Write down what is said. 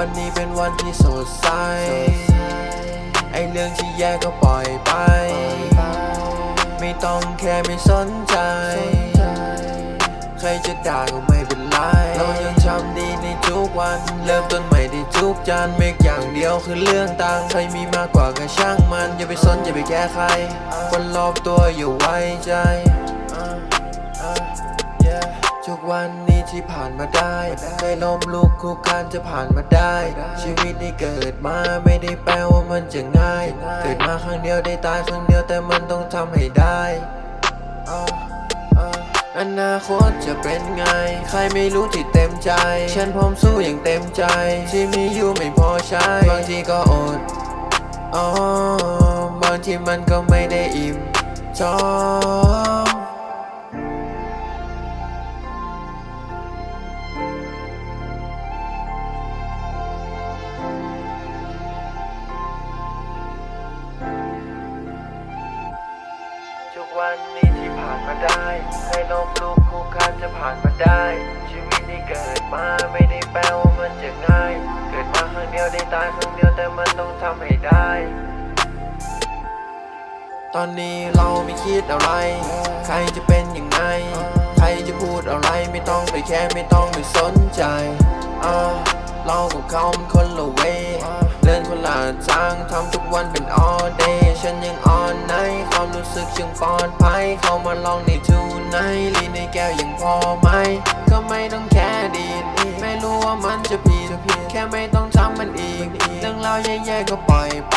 วันนี้เป็นวันที่สดใส ไอเรื่องที่แย่ก็ปล่อยไป ไม่ต้องแค่ไม่สนใจ ใครจะด่าก็ไม่เป็นไร เรายังทำดีในทุกวัน เริ่มต้นใหม่ได้ทุกจานเมกอย่างเดียวคือเรื่องตังค์ใครมีมากกว่าก็ช่างมัน อย่าไปสนอย่าไปแก้ใคร คนรอบตัวอย่าไว้ใจ ทุกวันนี้ที่ผ่านมาได้เคยล้มลุกคลุกคลานจะผ่านมาได้ ชีวิตที่เกิดมาไม่ได้แปลว่ามันจะง่าย เกิดมาครั้งเดียวได้ตายครั้งเดียวแต่มันต้องทำให้ได้อนาคตจะเป็นไง ใครไม่รู้ที่เต็มใจ ฉันพร้อมสู้อย่างเต็มใจ ที่มีอยู่ไม่พอใช้ บางทีก็อดอ๋อบางทีมันก็ไม่ได้อิ่มท้อง วันนี้ที่ผ่านมาได้ ให้ลมลุกคุกคานจะผ่านมาได้ ชีวิตที่เกิดมาไม่ได้แปลว่ามันจะง่าย เกิดมาครั้งเดียวได้ตายครั้งเดียวแต่มันต้องทำให้ได้ ตอนนี้เราไม่คิดอะไร ใครจะเป็นยังไง ใครจะพูดอะไรไม่ต้องไปแค่ไม่ต้องไปสนใจอ่าเรากับเขามันคนละเวเดินคนละทางทำทุกวันเป็น all day ฉันยัง สึกยังปลอดภัย เข้ามาลองในทูไนลีในแก้วยังพอไหม ก็ไม่ต้องแค่ดีไม่รู้ว่ามันจะผิดแค่ไม่ต้องทำมันอีก เรื่องราวแย่ๆก็ปล่อยไป